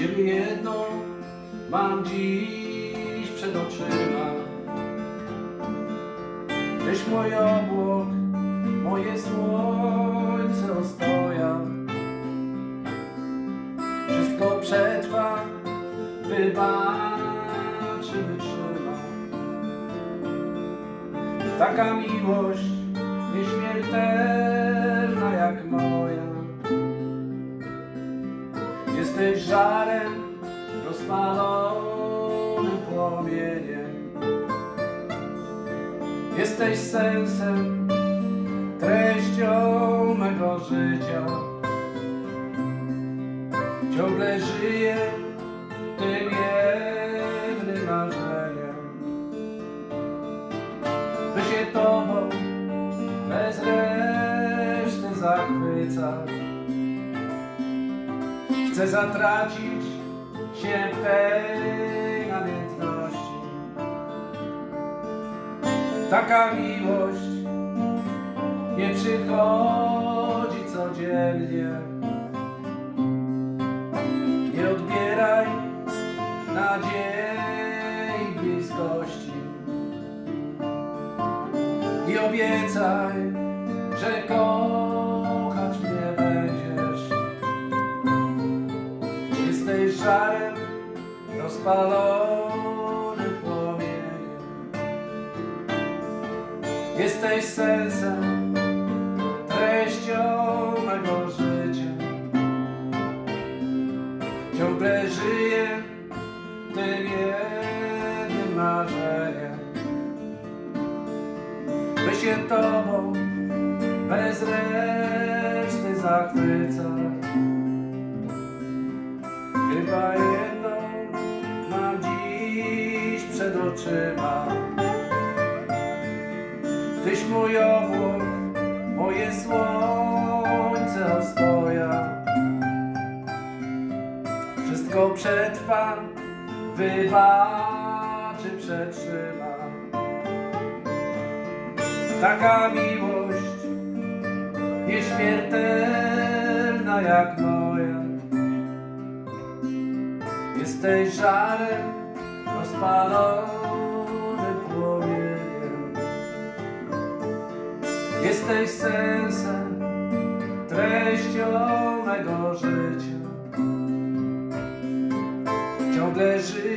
jedno mam dziś przed oczyma. Tyś mój obłok, moje słońce ostoja. Wszystko przetrwa, wybaczy, wytrzyma. Taka miłość Jesteś żarem rozpalonym płomieniem. Jesteś sensem, treścią mego życia. Ciągle żyję tym jednym marzeniem, by się Tobą bez reszty zachwycać. Chcę zatracić się w tej namiętności. Taka miłość nie przychodzi codziennie. Nie odbieraj nadziei bliskości i obiecaj, że kochać Jesteś żarem rozpalonym płomieniem. Jesteś sensem, treścią mego życia. Ciągle żyję tym jednym marzeniem. By się Tobą bez reszty zachwycać. Chyba mam dziś przed oczyma. Tyś mój obłok, moje słońce ostoja. Wszystko przetrwa, wybaczy, przetrzyma. Taka miłość nieśmiertelna jak moja. Jesteś żarem rozpalonym płomieniem. Jesteś sensem, treścią mego życia. Ciągle żyję